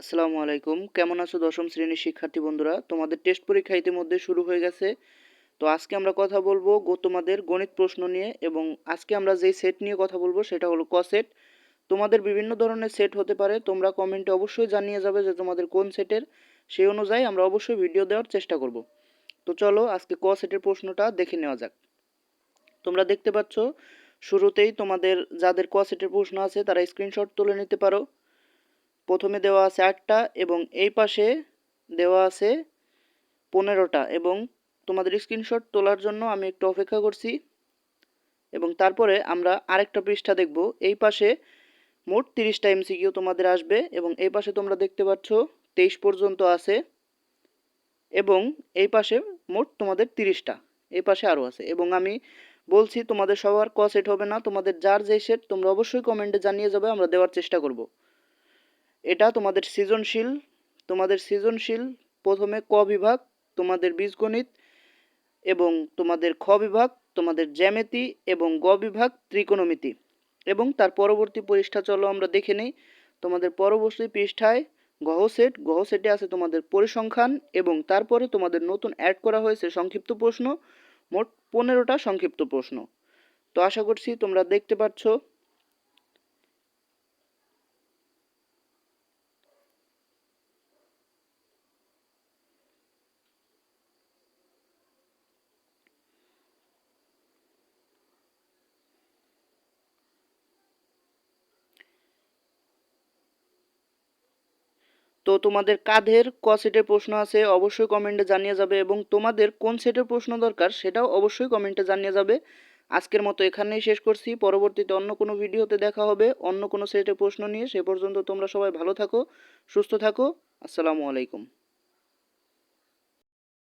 আসসালামু আলাইকুম। কেমন আছো দশম শ্রেণির শিক্ষার্থী বন্ধুরা? তোমাদের টেস্ট পরীক্ষা ইতিমধ্যে শুরু হয়ে গেছে। তো আজকে আমরা কথা বলব গো, তোমাদের গণিত প্রশ্ন নিয়ে এবং আজকে আমরা যেই সেট নিয়ে কথা বলব সেটা হলো ক সেট তোমাদের বিভিন্ন ধরনের সেট হতে পারে। তোমরা কমেন্টে অবশ্যই জানিয়ে যাবে যে তোমাদের কোন সেটের সেই অনুযায়ী আমরা অবশ্যই ভিডিও দেওয়ার চেষ্টা করব। তো চলো আজকে ক সেটের প্রশ্নটা দেখে নেওয়া যাক। তোমরা দেখতে পাচ্ছ, শুরুতেই তোমাদের যাদের ক সেটের প্রশ্ন আছে তারা স্ক্রিনশট তুলে নিতে পারো। প্রথমে দেওয়া আছে আটটা এবং এই পাশে দেওয়া আছে পনেরোটা এবং তোমাদের স্ক্রিনশট তোলার জন্য আমি একটু অপেক্ষা করছি। এবং তারপরে আমরা আরেকটা পৃষ্ঠা দেখব। এই পাশে মোট তিরিশটা এমসিকিউ তোমাদের আসবে এবং এই পাশে তোমরা দেখতে পাচ্ছ তেইশ পর্যন্ত আছে এবং এই পাশে মোট তোমাদের তিরিশটা, এই পাশে আরও আছে। এবং আমি বলছি, তোমাদের সবার ক সেট হবে না, তোমাদের যার যে সেট তোমরা অবশ্যই কমেন্টে জানিয়ে যাবে, আমরা দেওয়ার চেষ্টা করব। এটা তোমাদের সৃজনশীল তোমাদের সৃজনশীল, প্রথমে ক বিভাগ, তোমাদের বীজগণিত এবং তোমাদের খ বিভাগ, তোমাদের জ্যামিতি এবং গ বিভাগ, ত্রিকোণমিতি। এবং তার পরবর্তী পৃষ্ঠা, চলো আমরা দেখে নিই, তোমাদের পরবর্তী পৃষ্ঠায় গহ সেট গহ সেটে আছে তোমাদের পরিসংখ্যান এবং তারপরে তোমাদের নতুন অ্যাড করা হয়েছে সংক্ষিপ্ত প্রশ্ন, মোট পনেরোটা সংক্ষিপ্ত প্রশ্ন। তো আশা করছি তোমরা দেখতে পাচ্ছ তো তোমাদের কাঁধের ক সেটের প্রশ্ন আছে অবশ্যই কমেন্টে জানিয়ে যাবে এবং তোমাদের কোন সেটের প্রশ্ন দরকার সেটাও অবশ্যই কমেন্টে জানিয়ে যাবে। আজকের মতো এখানেই শেষ করছি। পরবর্তীতে অন্য কোনো ভিডিওতে দেখা হবে। অন্য কোনো সেটের প্রশ্ন নিয়ে সে পর্যন্ত তোমরা সবাই ভালো থাকো, সুস্থ থাকো। আসসালামু আলাইকুম।